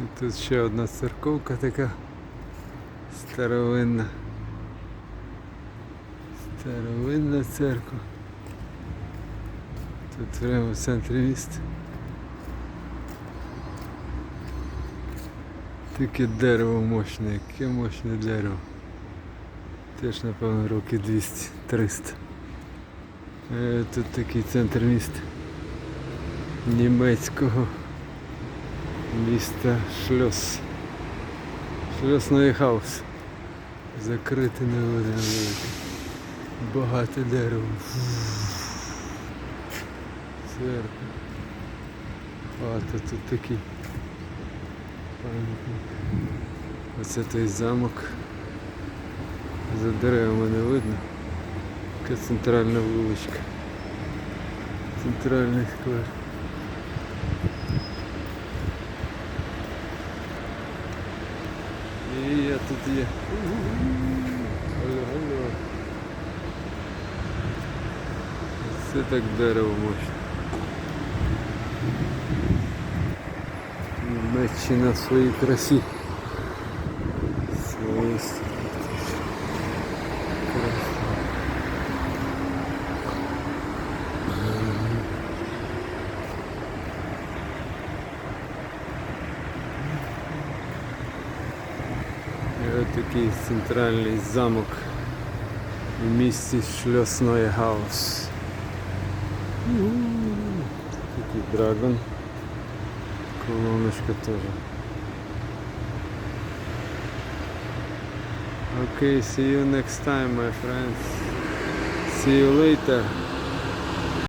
І тут ще одна церковка така старовинна. Старовинна церква. Тут прямо в центрі міста. Таке дерево мощне, яке мощне дерево. Теж, напевно, років 200-300. Е, Тут такий центр міста. Німецького міста Шльос. Шльосний хаус. Закритий невидимий великий. Багато дерева. Церква. А, то тут такий пам'ятник. Оце той замок. За деревами не видно. Така центральна вуличка. Центральний сквер. І тут є. Це так дерево мощне. Німеччина в своїй красі. Своїй от такий центральний замок в місті Шльосної Гаус. Такий драгон. Колоночка теж. Okay, see you next time, my friends. See you later.